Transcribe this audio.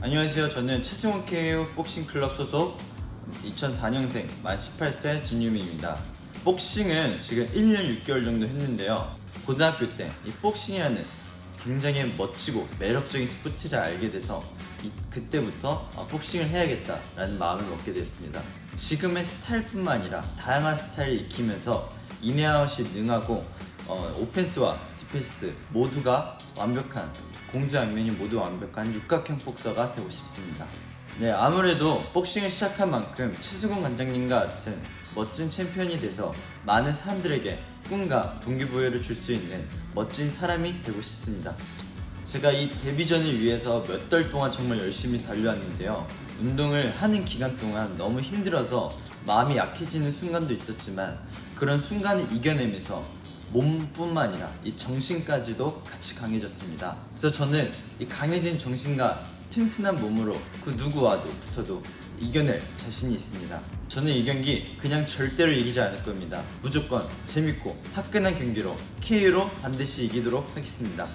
안녕하세요. 저는 최승원 KO 복싱 클럽 소속 2004년생 만 18세 진유미입니다. 복싱은 지금 1년 6개월 정도 했는데요. 고등학교 때 이 복싱이라는 굉장히 멋지고 매력적인 스포츠를 알게 돼서 이- 그때부터 아, 복싱을 해야겠다라는 마음을 먹게 되었습니다. 지금의 스타일뿐만 아니라 다양한 스타일을 익히면서 인앤아웃이 능하고 어, 오펜스와 디펜스 모두가 완벽한 공수양면이 모두 완벽한 육각형 복서가 되고 싶습니다. 네, 아무래도 복싱을 시작한 만큼 최수근 관장님과 같은 멋진 챔피언이 돼서 많은 사람들에게 꿈과 동기부여를 줄 수 있는 멋진 사람이 되고 싶습니다. 제가 이 데뷔전을 위해서 몇 달 동안 정말 열심히 달려왔는데요. 운동을 하는 기간 동안 너무 힘들어서 마음이 약해지는 순간도 있었지만 그런 순간을 이겨내면서 몸뿐만 아니라 이 정신까지도 같이 강해졌습니다. 그래서 저는 이 강해진 정신과 튼튼한 몸으로 그 누구와도 붙어도 이겨낼 자신이 있습니다. 저는 이 경기 그냥 절대로 이기지 않을 겁니다. 무조건 재밌고 화끈한 경기로 KO로 반드시 이기도록 하겠습니다.